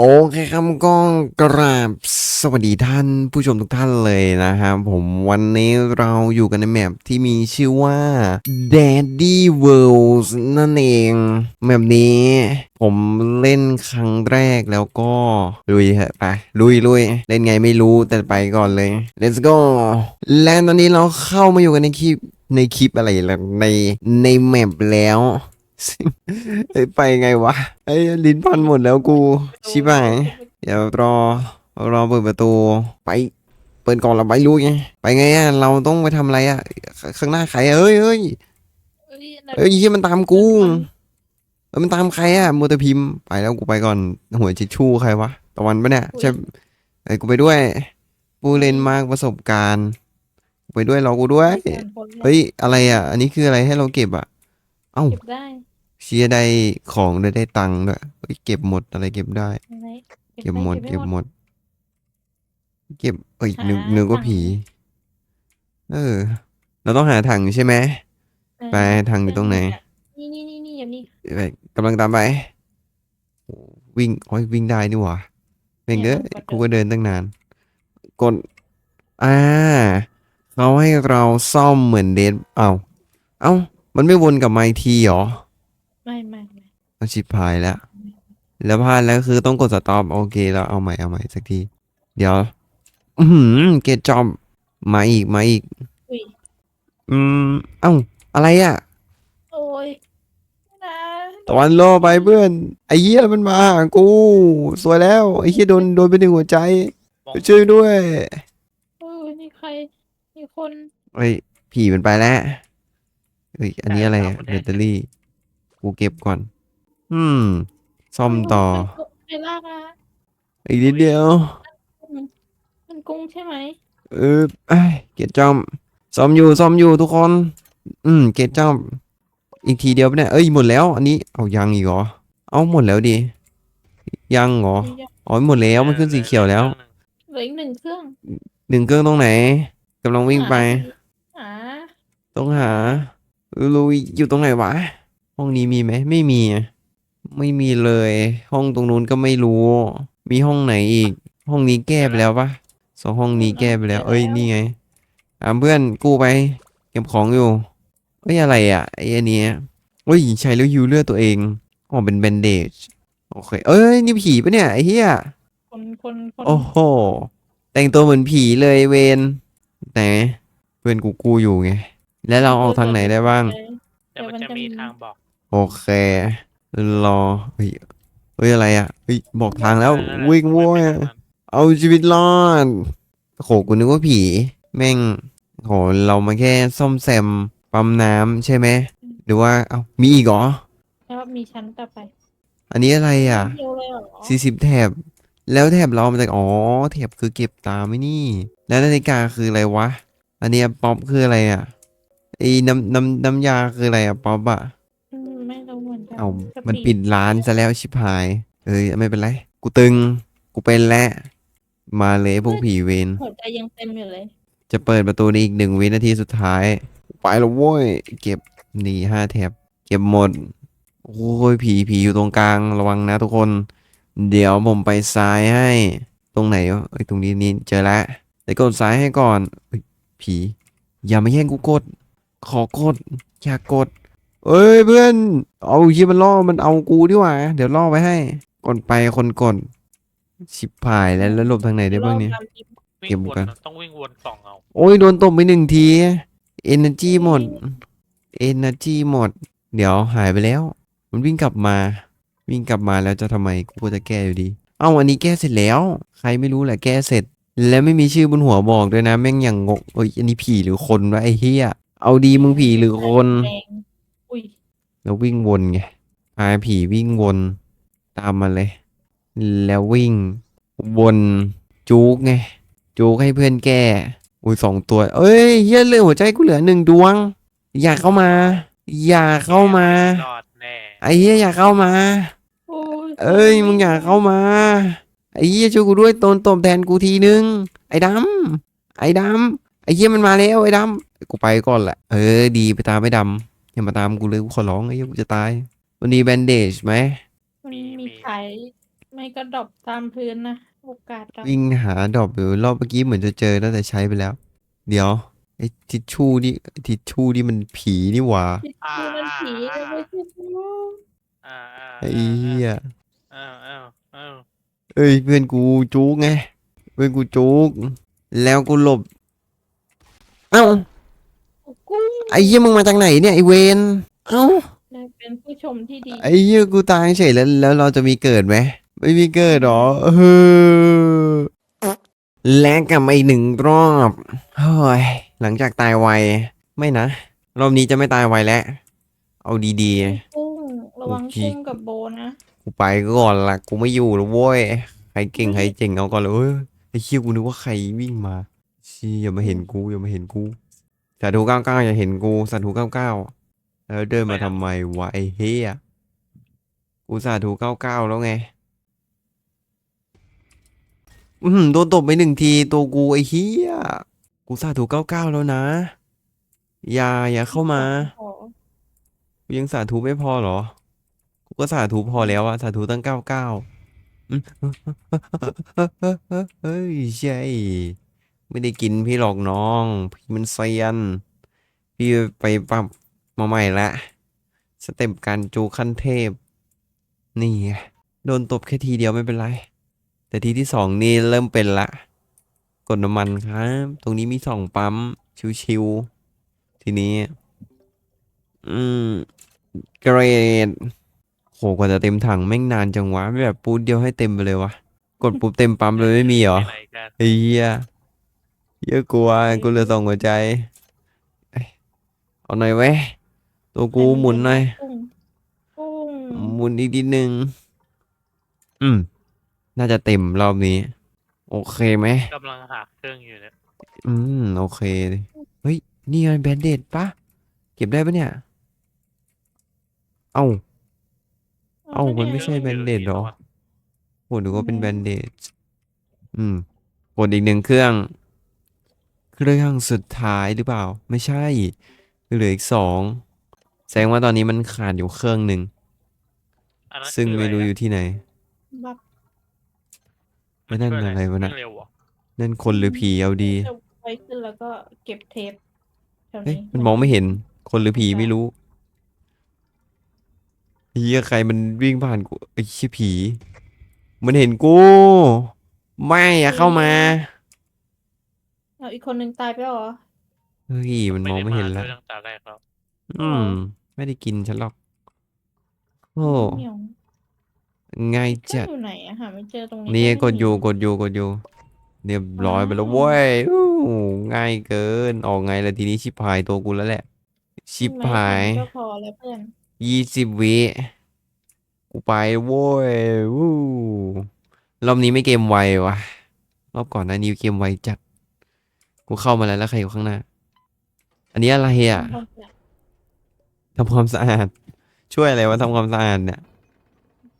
โอเคครับก็กราบสวัสดีท่านผู้ชมทุกท่านเลยนะครับผมวันนี้เราอยู่กันในแมปที่มีชื่อว่า Daddy World นั่นเองแมปนี้ผมเล่นครั้งแรกแล้วก็ลุยเถอะไปลุยลุยเล่นไงไม่รู้แต่ไปก่อนเลย let's go และตอนนี้เราเข้ามาอยู่กันในคลิปในคลิปอะไรล่ะในในแมปแล้ว เอ้ยไปไงวะไอ้ยลิ้นพันหมดแล้วกูชิบหายเดี๋ยวรอรอเปิดประตูไป เปิดก่อนเราไปรู้ไงไปไงอะเราต้องไปทำอะไรอะขข้างหน้าใครอะเอ้ยเอ้ยเอ้ยอะไรเอ้ยที่มันตามกูเอ้ยมันตามใครอะมัวแต่พิมพ์ไปแล้วกูไปก่อนหัวจิชชู่ใครวะตะวันปะเนี่ยใช่ไอ้ยกูไปด้วยผู้เล่นมากประสบการณ์กูไปด้วยรอกูด้วย คนละเฮ้ย อะไรอะอันนี้คืออะไรให้เราเก็บอะเอ้า เก็บได้ เชียร์ได้ของด้วยได้ตังค์ด้วยเฮ้ยเก็บหมดอะไรเก็บได้ อะไรเก็บหมดไเก็บหมด เก็บเอ้ยหานึกนึกว่าถังผี เออ เราต้องหาถังใช่ไหมเออไปถังอยู่ตรงไหน นี่นี่นี่นี่อย่างนี้ไปกำลังตามไปโอ้วิ่งโอ้ยวิ่งได้นี่หว่าเม่งเด้อกูก็เดินตั้งนาน กด อ่าเขาให้เราซ่อมเหมือนเดนเอ้าเอ้า มันไม่วนกลับมาอีกทีเหรอ ไม่ไม่ไม่เอาชิบหายแล้ว แล้วพลาดแล้วคือต้องกดสต็อปโอเคแล้วเอาใหม่เอาใหม่สักที เดี๋ยว อือหือเกตจอมมาอีกมาอีก อุ้ยอืม เอ้า อะไรอะ โอ้ยนะตะวันรอไปเพื่อน ไอ้เหี้ยมันมาหากู สวยแล้ว ไอ้เหี้ยโดนโดนไปหนึ่งหัวใจ ช่วยด้วย เออนี่ใครมีคน เฮ้ยผีมันไปแล้วเฮ้ยอันนี้อะไรอะแบตเตอรี่ กูเก็บก่อน อืม ซ่อมต่อไปลากนะอีกนิดเดียว มันกุ้งใช่ไหมเออไอ้ยเกตจอมซ่อมอยู่ซ่อมอยู่ทุกคน อืม เกตจอมอีกทีเดียวปะเนี่ย เอ้ยหมดแล้ว อันนี้ เอายังอีกเหรอ เอาหมดแล้วดิ ยังเหรอ อ๋อหมดแล้วมันขึ้นสีเขียวแล้ว เหลืออีกหนึ่งเครื่องหนึ่งเครื่องตรงไหนกำลังวิ่งไป หาต้องหาเออลุยอยู่ตรงไหนวะ ห้องนี้มีไหมไม่มีอะไม่มีเลย ห้องตรงนู้นก็ไม่รู้ มีห้องไหนอีก ห้องนี้แก้ไปแล้วปะสองห้องนี้แก้ไปแล้ว เอ้ยนี่ไงอ่าเพื่อนกู้ไป เก็บของอยู่เอ้ยอะไรอะไอ้อันเนี้ยเอ้ยใช้แล้วฮิวเลือดตัวเองอ๋อเป็นแบนเดจโอเค เอ้ยนี่ผีปะเนี่ยไอ้เหี้ยคนคนคนโอ้โหแต่งตัวเหมือนผีเลยเวนไหนเพื่อนกูกูอยู่ไงแล้วเราออกทางไหนได้บ้างเดี๋ยวมันจะมีทางบอก โอเครอเฮ้ยเฮ้ยอะไรอะเฮ้ยบอกทางแล้ววิ่งโว้ยเอาชีวิตรอดโหกูนึกว่าผี แม่งโหเรามาแค่ซ่อมแซมปั๊มน้ำใช่ไหมหรือว่าเอ้ามีอีกเหรอแล้วมีชั้นต่อไป อันนี้อะไรอะเดียวเลยเหรอสี่สิบแถบ แล้วแถบเรามาจากอ๋อแถบคือเก็บตามไม่นี่ แล้วนาฬิกาคืออะไรวะ อันเนี้ยป๊อปคืออะไรอะไอ้น้ำน้ำน้ำยาคืออะไรอะป๊อปอะอืมไม่รู้ เหมือนกันเอากะมันปิดร้านซะแล้วชิบหาย เอ้ยไม่เป็นไร กูตึง กูเป็นแล้วมาเลยพวกผีเวรหัวใจยังเต็มอยู่เลย จะเปิดประตูในอีกหนึ่งวินาทีสุดท้าย ไปแล้วโว้ย เก็บนี่ห้าแถบเก็บหมด โอ้ยผีผีอยู่ตรงกลางระวังนะทุกคน เดี๋ยวผมไปซ้ายให้ ตรงไหนวะเอ้ยตรงนี้นี่เจอแล้วเดี๋ยวกดซ้ายให้ก่อนเอ้ยผี อย่ามาแย่งกูกด ขอกด อย่ากด เอ้ยเพื่อน เอาเฮียมันล่อมันเอากูดีกว่า เดี๋ยวล่อไปให้กดไปคนกดชิบหายแล้วแล้วหลบทางไหนได้บ้างเนี่ยรอตมที่เก็วิ่บงวนกัน ต้องวิ่งวนสองเอา โอ้ยโดนตบไปหนึ่งที energy หมด energy หมด เดี๋ยวหายไปแล้ว มันวิ่งกลับมา วิ่งกลับมาแล้วจะทำไมกูก็จะแก้อยู่ดี เอ้าอันนี้แก้เสร็จแล้ว ใครไม่รู้แหละแก้เสร็จ แล้วไม่มีชื่อบนหัวบอกด้วยนะแม่งอย่างงกเอ้ยอันนี้ผีหรือคนวะไอ้เหี้ยเอาดีมึงผีหรือคนแดงอุ้ย แล้ววิ่งวนไงพาผีวิ่งวนตามมาเลย แล้ววิ่งวนจูกไง จูกให้เพื่อนแก้อุ้ยสองตัว เอ้ยเฮียเหลือหัวใจกูเหลือหนึ่งดวง อย่าเข้ามา อย่าเข้ามารอดแน่ไอ้เฮียอย่าเข้ามาโอ้ยเอ้ยมึงอย่าเข้ามาไอ้เฮียช่วยกูด้วยตนตบแทนกูทีนึง ไอ้ดำไอ้ดำไอ้เฮียมันมาแล้วไอ้ดำกูไปก่อนแหละเออ ดีไปตามไอ้ดำ อย่ามาตามกูเลยกูขอร้องไอ้เฮียกูจะตาย วันนี้แบนเดจไหมมันมีขายไม่ก็ดรอปตามพื้นนะโอกาสดรอปวิ่งหาดอกอยู่รอบเมื่อกี้เหมือนจะเจอแล้วแต่ใช้ไปแล้ว เดี๋ยวไอ้ทิชชู่นี่ทิชชู่นี่มันผีนี่หว่าคิดคือมันผีเลยไม่ใช่ผีอ่าอ่าไอ้เหี้ย อ้าวอ้าวอ้าวเอ้ยเพื่อนกูจุกไงเพื่อนกูจุกแล้วกูหลบ เอ้ากุ้ง ไอ้เหี้ยมึงมาจากไหนเนี่ยไอ้เวนเอ้าได้เป็นผู้ชมที่ดี ไอ้เหี้ยกูตายเฉยแล้วแล้วเราจะมีเกิดไหมไม่มีเกิดหรอเออและกลับมาอีกหนึ่งรอบเฮ้ยหลังจากตายไวไม่นะรอบนี้จะไม่ตายไวแล้วเอาดีกุ้ง ระวังโอเคกุ้งกับโบนะ ๆกูไปก่อนละกูไม่อยู่แล้วเว้ยใครเก่งใครเจ๋งเอาก่อนเลยเอ้ยไอ้เชี่ยกูนึกว่าใครวิ่งมาเชี่ยอย่ามาเห็นกูอย่ามาเห็นกู สาธุเก้าเก้าอย่าเห็นกูสาธุเก้าเก้าแล้วเดินมาทำไมวะไอ้เฮียกูสาธุเก้าเก้าแล้วไง อืมโดนตบไปหนึ่งทีตัวกูไอ้เฮียกูสาธุเก้าเก้าแล้วนะ อย่าอย่าเข้ามาขอกูยังสาธุไม่พอเหรอ กูก็สาธุพอแล้วอะสาธุตั้งเก้าเก้าเฮ้ยใช่ ไม่ได้กินพี่หรอกน้อง พี่มันเซียน พี่ไปปรับมาใหม่ละ สเต็ปการจูขั้นเทพ นี่ไงโดนตบแค่ทีเดียวไม่เป็นไร แต่ทีที่สองนี่เริ่มเป็นละ กดน้ำมันครับ ตรงนี้มีสองปั๊ม ชิวๆ ทีนี้ อืม เกรดโหกว่าจะเต็มถังแม่งนานจังวะ ไม่แบบปูดเดียวให้เต็มไปเลยวะ กดปุ๊บเต็มปั๊มเลยไม่มีเหรอไปไหนกันไอ้เหี้ย เยอะกลัวกูเหลือสองหัวใจเอ้ยเอาหน่อยเว้ยตัวกูหมุนหน่อยกุ้งกุ้งหมุนอีกนิดนึง อืม น่าจะเต็มรอบนี้ โอเคไหมกำลังหาเครื่องอยู่เนี่ยอืม โอเคเลยเฮ้ย นี่มันแบนเดดปะเก็บได้ปะเนี่ย เอ้า เอ้า มันไม่ใช่แบนเดดเหรอโหนึกว่าเป็นแบนเดดอืมกดอีกหนึ่งเครื่อง เครื่องสุดท้ายหรือเปล่า ไม่ใช่เหลืออีกสองแสดงว่าตอนนี้มันขาดอยู่เครื่องหนึ่งอันนั้นซึ่งคือไม่รู้ะอยู่ที่ไหน บับไม่นั่นคือะไรวะน่ะเคงเร็วเหรอนั่นคนหรือผีเอาดีจะไปขึ้นแล้วก็เก็บเทปแถวเฮ้ยนี้มันมองไม่เห็น คนหรือผีไม่รู้เฮียใครมันวิ่งผ่านกูไอ้เชี่ยผี มันเห็นกู ไม่อย่าเข้ามา เอาอีกคนหนึ่งตายไปแล้วเหรอ เฮ้ยมันมองไม่เห็นด้แล้ว ด้วยตั้งแต่แรกแล้วอืม ไม่ได้กินฉันหรอก โอ้เหมียวง่ายเครื่อจังด อยู่ไหนอะหาไม่เจอตรงนี้นี่ไม่กดมีอยู่กดอยู่กดอยู่เรียบร้อยไปแล้วเว้ยอู้ง่ายเกิน ออกไงล่ะทีนี้ชิบหายตัวกูแล้วแหละ ชิบไม่หายทันก็พอแล้วเพื่อนยี่สิบวิกูไปโว้ยวู้รอบนี้ไม่เกมไววะรอบก่อนหน้านี้เกมไวจัด กูเข้ามาแล้วแล้วใครอยู่ข้างหน้า อันนี้อะไรอะทำความสะอาดทำความสะอาดช่วยอะไรวะทำความสะอาดเนี่ย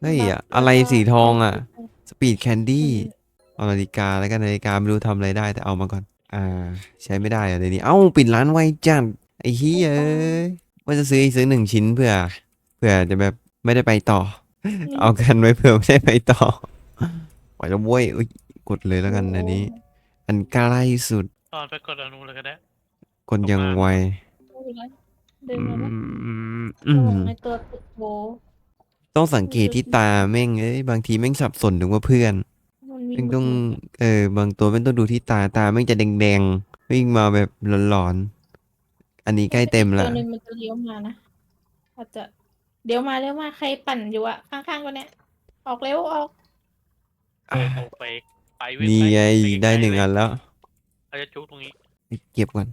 เฮ้ยอะอะไรสีทองอะสปีดแคนดี้เอานาฬิกาแล้วกันนาฬิกาไม่รู้ทำอะไรได้แต่เอามาก่อน อ่า ใช้ไม่ได้อะเดี๋ยวนี้ เอ้าปิดร้านไวจัดไอ้เฮียเอ้ว่าจะซื้ออีกซื้อหนึ่งชิ้นเพื่อเพื่อจะแบบไม่ได้ไปต่อ เอากันไว้เผื่อไม่ได้ไปต่อไหวแล้วเว้ยอุ๊ยกดเลยแล้วกันอันนี้ อันใกล้สุด ตอนไปกดอนุเลยก็ได้กดยังไวดึงอืมาแล้วมอืมในตัวติดโบต้องสังเกตที่ตาแม่งเอ้ยบางทีแม่งสับสนถึงว่าเพื่อนมันมีแม่งต้องเออบางตัวแม่งต้องดูที่ตาตาแม่งจะแดงๆวิ่งมาแบบหลอนๆอันนี้ใกล้เต็มละตัวหนึ่งมันจะเลี้ยวมานะอาจจะเดี๋ยวมาเลี้ยวมาใครปั่นอยู่อะข้างๆก็เนี้ยออกเร็วออกอะเอาไปไปวิ่นี่ไงปปได้หนึ่งเลยอันแล้ว เราจะจุกตรงนี้ เก็บก่อน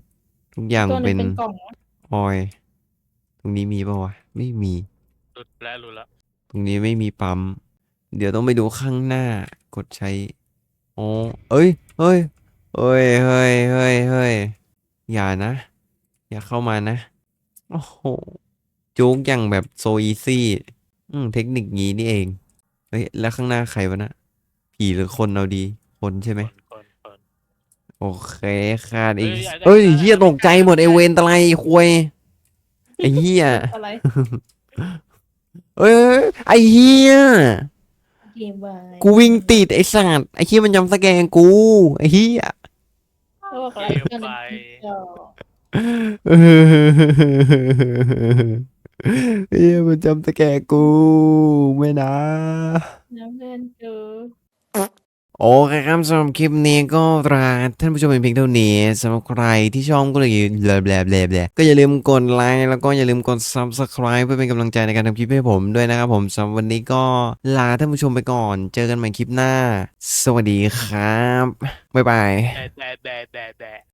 ทุกอย่างตัวหนึ่เป็งนเป็นกล่องนะออยล์ตรงนี้มีป่าวะไม่มี หลุดแล้วหลุดแล้วตรงนี้ไม่มีปั๊ม เดี๋ยวต้องไปดูข้างหน้ากดใช้อ๋อเอ้ยเฮ้ยเฮ้ยเฮ้ยเฮ้ยเฮ้ยอย่านะ อย่าเข้ามานะ โอ้โหจุกอย่างแบบโซอีซี่อืมเทคนิคงี้นี่เอง เฮ้ย แล้วข้างหน้าใครวะนะ ผีหรือคนเอาดี คนใช่ไหมคนคนคน โอเคขาดอีกเอ้ยอย่าได้เอ้ยเฮียตกใจหมดไอเวนตะไลควยไอเฮียอะไรเอ้ยไอเฮียเกมไว้กูวิ่งติดไอ้สัตว์ไอ้เหี้ยมันจำสแกนกูไอ้เหี้ยโลกไรกันจอเออเหี้ยมันจำสแกนกูไม่นะน้ำเงินเจอ โอเคครับสำหรับคลิปนี้ก็ลาท่านผู้ชมเป็นเพียงเท่านี้สำหรับใครที่ชอบก็เลยแบลแบลแบลแบก็อย่าลืมกดไลค์แล้วก็อย่าลืมกด subscribe เพื่อเป็นกำลังใจในการทำคลิปให้ผมด้วยนะครับผมสำหรับวันนี้ก็ลาท่านผู้ชมไปก่อน เจอกันใหม่คลิปหน้า สวัสดีครับ บ๊ายบายแต่แต่แต่แต่แต่